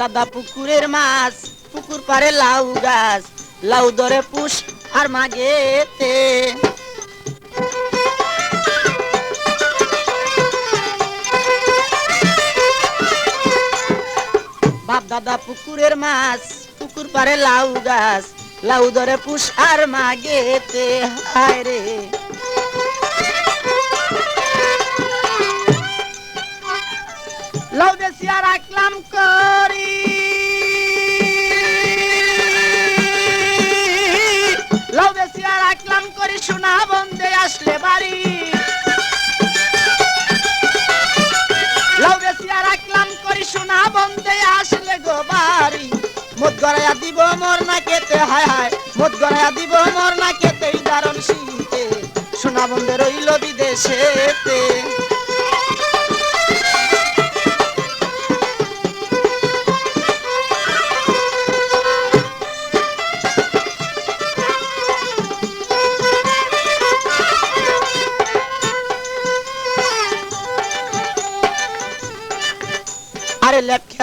দাদা পুকুরের মাছ, পুকুর পারে লাউ গাছ, লাউ ধরে পুষ আর মাগেতে। বাপ দাদা পুকুরের মাছ, পুকুর পারে লাউ গাছ, লাউ ধরে পুষ আর মাগেতে। হায় রে। লাউ আর রাখলাম করি আসলে বাড়ি। বেশি আর রাখলাম করি সোনা বন্ধে আসলে গো বাড়ি। মদ গড়াইয়া দিব মোর না কেতে হায় হায়। মদ গড়াইয়া দিব মোর না কেতে এই দারণ শীতে। সোনা বন্ধে রইল বিদেশেতে।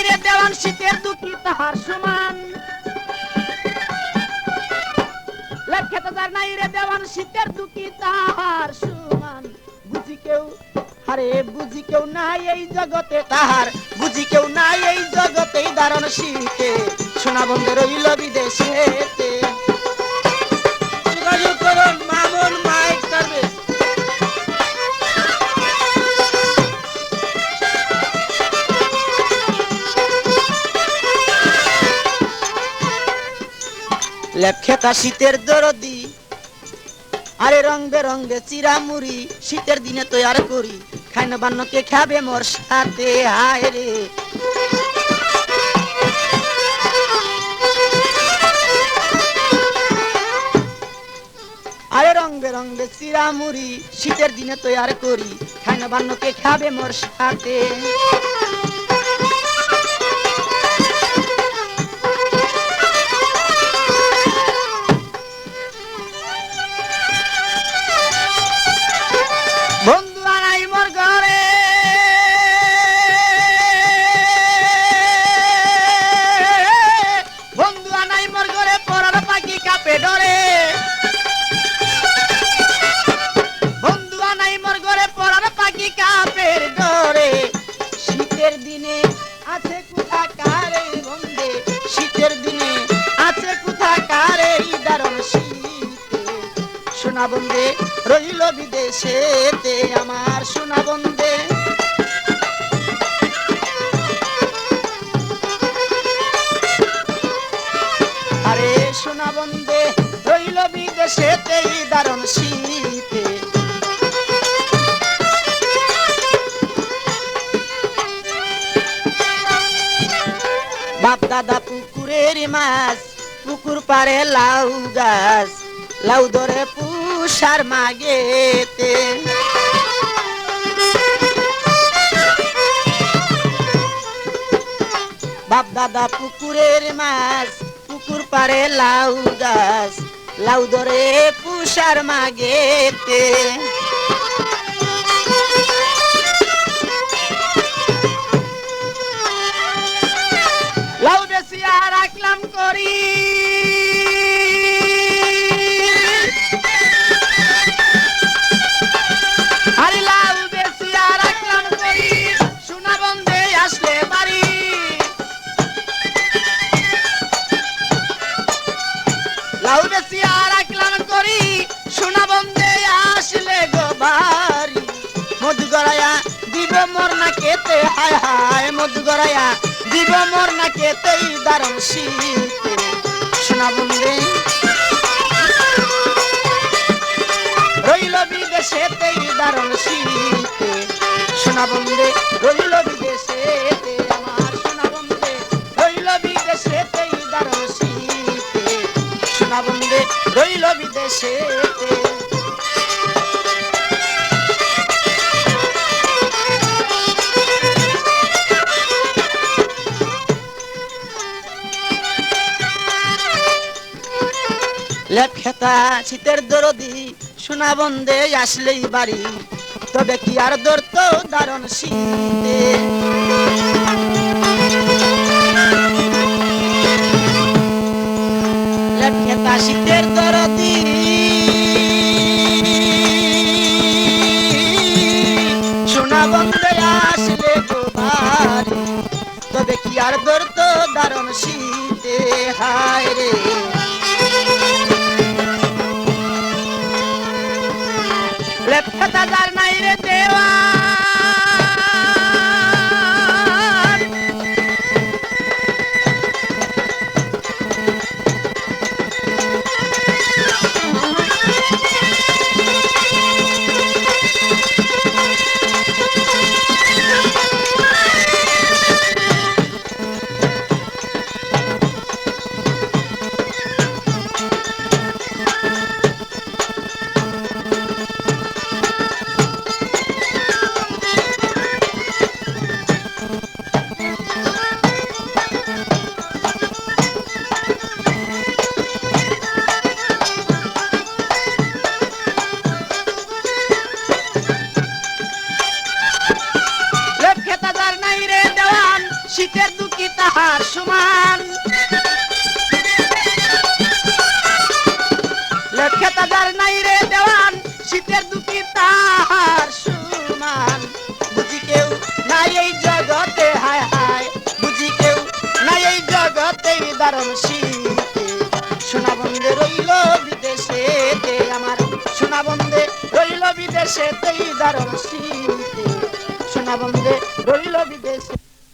যার নাই রে দেওয়ান শীতের দুঃখী তাহার সমান। লেপখাতা যার নাই রে দেওয়ান শীতের দুঃখী তাহার সমান। বুঝি কেউ, আরে বুঝি কেউ নাই এই জগতে তাহার। বুঝি কেউ নাই এই জগতে দারণ শীতে। সোনা বন্ধে রইল বিদেশেতে লেপখেতা শীতের দরদি। আরে রং বেরঙ্গে চিরামুড়ি, শীতের দিনে তৈয়ার করি। খাইন বান্নকে খাবে মোর সাথে, হায় রে। আরে রং বেরঙ্গে চিরামুড়ি, শীতের দিনে তৈয়ার করি। খাইন বান্নকে খাবে মোর সাথে। আছে কোথা কারে সোনা বন্ধে রইল বিদেশেতে আমার সোনা বন্ধে আরে সোনা বন্ধে রইল বিদেশেতে দারণ শীতে। বাপ দাদা পুকুরের মাছ, পুকুর পারে লাউ গাছ, লাউ ধরে পুষার মাগেতে। বাপ দাদা পুকুরের মাছ, পুকুর পারে লাউ গাছ, লাউ ধরে পুষার মাগেতে। বেশিয়া রাখলাম করি। আরে লাউ বেশিয়া রাখলাম করি সোনা বন্ধে আসলে বাড়ি। লাউ বেশিয়া রাখলাম করি সোনা বন্ধে আসলে গো বাড়ি। মধু গড়াইয়া দিব মোর না কেতে হায় মধু গড়াইয়া দিব মোর না কেতেই দারুণ শীতে। সোনা বন্ধে রইল বিদেশেতেই দারুণ শীতে। সোনা বন্ধে রইল বিদেশেতে আমার। সোনা বন্ধে রইল বিদেশেতেই দারুণ শীতে। সোনা বন্ধে রইল বিদেশেতে লেপখেতা শীতের দরদি, সোনা বন্ধে আসলেই বাড়ি। তবে কি আর দর তো দারুণ শীতে? লেপখেতা শীতের দরদি। সোনা বন্ধে আসলে বাড়ি। তবে কি আর দর তো দারুণ শীতে? হায় রে। শীতের দুঃখী তাহার সমান। যার নাই রে দেওয়ান, শীতের দুঃখী তাহার সমান। বুঝি কেউ নাই এই জগতে, হায় হায়। বুঝি কেউ নাই এই জগতে, দারুণ শীতে। সোনা রইল বিদেশেতে আমার। সোনা বন্ধে রইল বিদেশেতেই দারুণ শীতে। সোনা রইল